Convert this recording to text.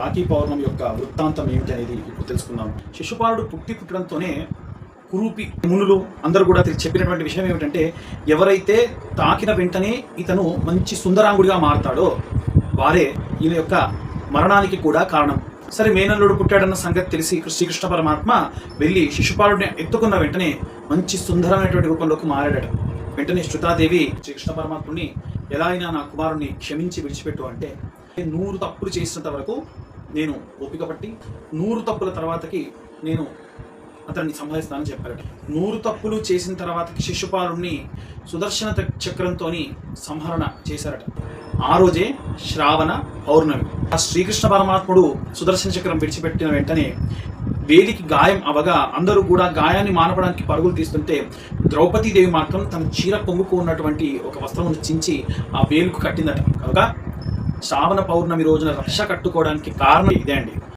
రాఖీ పౌర్ణమి యొక్క వృత్తాంతం ఏమిటి అనేది ఇప్పుడు తెలుసుకుందాం. శిశుపాలుడు పుట్టి పుట్టడంతోనే కురూపి మునులు అందరూ కూడా చెప్పినటువంటి విషయం ఏమిటంటే ఎవరైతే తాకిన వెంటనే ఇతను మంచి సుందరాంగుడిగా మారతాడో వారే ఈయన యొక్క మరణానికి కూడా కారణం. సరే మేనల్లుడు పుట్టాడన్న సంగతి తెలిసి శ్రీకృష్ణ పరమాత్మ వెళ్ళి శిశుపాలుడిని ఎత్తుకున్న వెంటనే మంచి సుందరమైనటువంటి రూపంలోకి మారాడట. వెంటనే శృతాదేవి శ్రీకృష్ణ పరమాత్ముని ఎలా అయినా నా కుమారుణ్ణి క్షమించి విడిచిపెట్టు అంటే నూరు తప్పులు చేసినంత వరకు నేను ఓపిక పట్టి నూరు తప్పుల తర్వాతకి నేను అతన్ని సంహరిస్తానని చెప్పారట. నూరు తప్పులు చేసిన తర్వాతకి శిశుపాలుణ్ణి సుదర్శన చక్రంతో సంహరణ చేశారట. ఆ రోజే శ్రావణ పౌర్ణమి. ఆ శ్రీకృష్ణ పరమాత్ముడు సుదర్శన చక్రం విడిచిపెట్టిన వెంటనే వేలికి గాయం అవగా అందరూ కూడా గాయాన్ని మానపడానికి పరుగులు తీస్తుంటే ద్రౌపదీదేవి మాత్రం తన చీర పొంగుకు ఉన్నటువంటి ఒక వస్త్రమును చించి ఆ వేలుకు కట్టిందట. కనుక శ్రావణ పౌర్ణమి రోజున రక్ష కట్టుకోవడానికి కారణం ఇదే అండి.